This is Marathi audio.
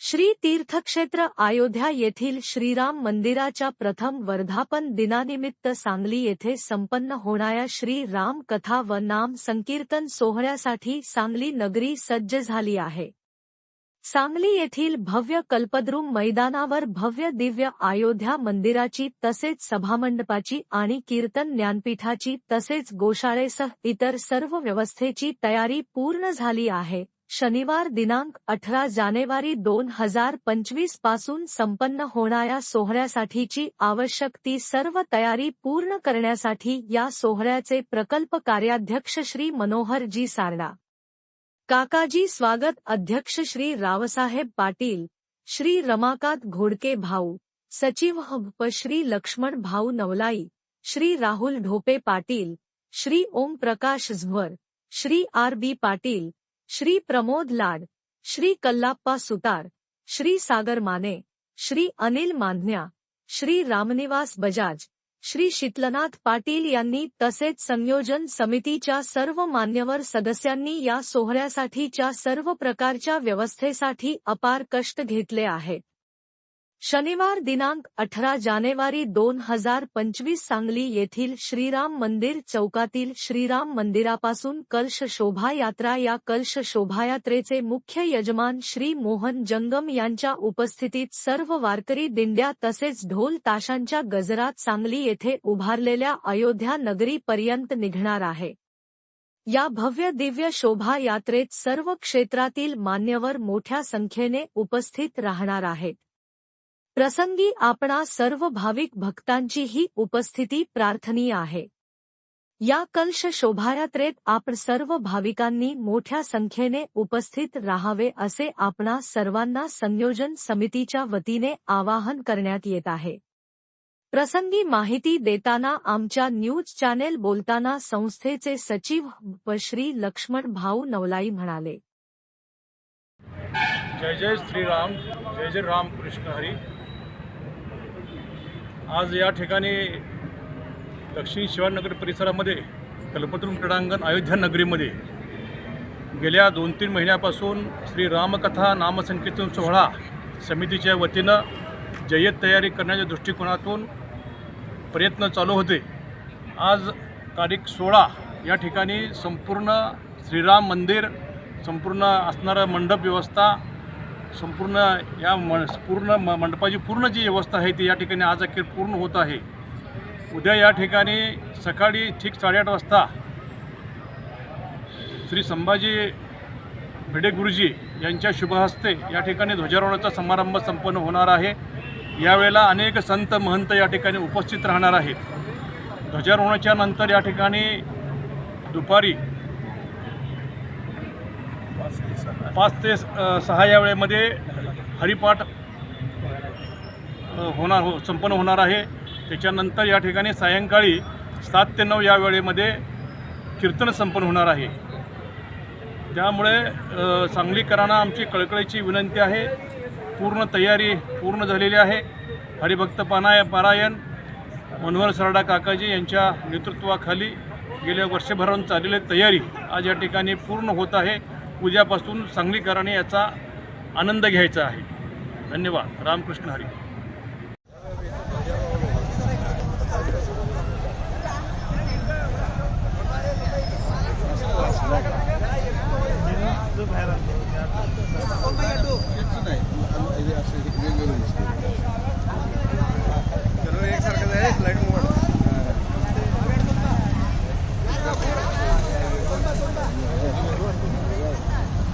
श्री तीर्थक्षेत्र अयोध्या येथील श्रीराम मंदिराच्या प्रथम वर्धापन दिनानिमित्त सांगली येथे संपन्न होणाऱ्या श्री राम कथा व नाम संकीर्तन सोहळ्यासाठी सांगली नगरी सज्ज झाली आहे. सांगली येथील भव्य कल्पद्रुम मैदानावर भव्य दिव्य अयोध्या मंदिराची तसेच सभामंडपाची आणि कीर्तन ज्ञानपीठाची तसेच गोशाळेसह इतर सर्व व्यवस्थेची तयारी पूर्ण झाली आहे. शनिवार दिनांक अठरा जानेवारी दोन हजार पंचवीसपासून संपन्न होणाऱ्या सोहळ्यासाठीची आवश्यक ती सर्व तयारी पूर्ण करण्यासाठी या सोहळ्याचे प्रकल्प कार्याध्यक्ष श्री मनोहरजी सारडा. काकाजी स्वागत अध्यक्ष श्री रावसाहेब पाटील श्री रमाकांत घोडके भाऊ सचिव हब श्री लक्ष्मण भाऊ नवलाई श्री राहुल ढोपे पाटील श्री ओम प्रकाश झ्वर श्री आर बी पाटील श्री प्रमोद लाड श्री कल्लाप्पा सुतार श्री सागर माने श्री अनिल मांधन्या श्री रामनिवास बजाज श्री शीतलनाथ पाटील यांनी तसेच संयोजन समितीच्या सर्व मान्यवर सदस्यांनी या सोहळ्यासाठीच्या सर्व प्रकारच्या व्यवस्थेसाठी अपार कष्ट घेतले आहेत. शनिवार दिनांक अठरा जानेवारी दोन हजार पंचवीस सांगली येथील श्रीराम मंदिर चौकातील श्रीराम मंदिरापासून कलश शोभायात्रा या कलश शोभायात्रेचे मुख्य यजमान श्री मोहन जंगम यांच्या उपस्थितीत सर्व वारकरी दिंड्या तसेच ढोल ताशांच्या गजरात सांगली येथे उभारलेल्या अयोध्या नगरीपर्यंत निघणार आहे. या भव्य दिव्य शोभायात्रेत सर्व क्षेत्रातील मान्यवर मोठ्या संख्येने उपस्थित राहणार आहेत. प्रसंगी आपणा सर्व भाविक भक्तांची ही उपस्थिती प्रार्थनीय आहे. या कलश शोभायात्रेत आपण सर्व भाविकांनी मोठ्या संख्येने उपस्थित राहावे असे आपणा सर्वांना संयोजन समितीच्या वतीने आवाहन करण्यात येत आहे. प्रसंगी माहिती देताना आमच्या न्यूज चॅनेल बोलताना संस्थेचे सचिव व श्री लक्ष्मण भाऊ नवलाई म्हणाले. जय जय श्रीराम जय जय राम कृष्ण हरी. आज या ठिकाणी दक्षिण शिवानगर परिसरामध्ये कल्पतरुण क्रीडांगण अयोध्या नगरीमध्ये गेल्या दोन तीन महिन्यापासून श्री रामकथा नामसंकीर्तन सोहळा समितीच्या वतीनं जय्यत तयारी करण्याच्या दृष्टिकोनातून प्रयत्न चालू होते. आज तारीख सोळा या ठिकाणी संपूर्ण श्रीराम मंदिर संपूर्ण असणारं मंडप व्यवस्था संपूर्ण या म पूर्ण म मंडपाची पूर्ण जी व्यवस्था आहे ती या ठिकाणी आज अखेर पूर्ण होत आहे. उद्या या ठिकाणी सकाळी ठीक साडेआठ वाजता श्री संभाजी भिडे गुरुजी यांच्या शुभहस्ते या ठिकाणी ध्वजारोहणाचा समारंभ संपन्न होणार आहे. यावेळेला अनेक संत महंत या ठिकाणी उपस्थित राहणार आहेत. ध्वजारोहणाच्या नंतर या ठिकाणी दुपारी पाच ते सहा या वेळेमध्ये हरिपाठ होणार हो संपन्न होणार आहे. त्याच्यानंतर या ठिकाणी सायंकाळी सात ते नऊ या वेळेमध्ये कीर्तन संपन्न होणार आहे. त्यामुळे सांगलीकरांना आमची कळकळीची विनंती आहे. पूर्ण तयारी पूर्ण झालेली आहे. हरिभक्त पानाय पारायण मनोहर सरडा काकाजी यांच्या नेतृत्वाखाली गेल्या वर्षभरातून चाललेली तयारी आज या ठिकाणी पूर्ण होत आहे. उद्यापासून सांगलीकरांनी याचा आनंद घ्यायचा आहे. धन्यवाद. रामकृष्ण हरी.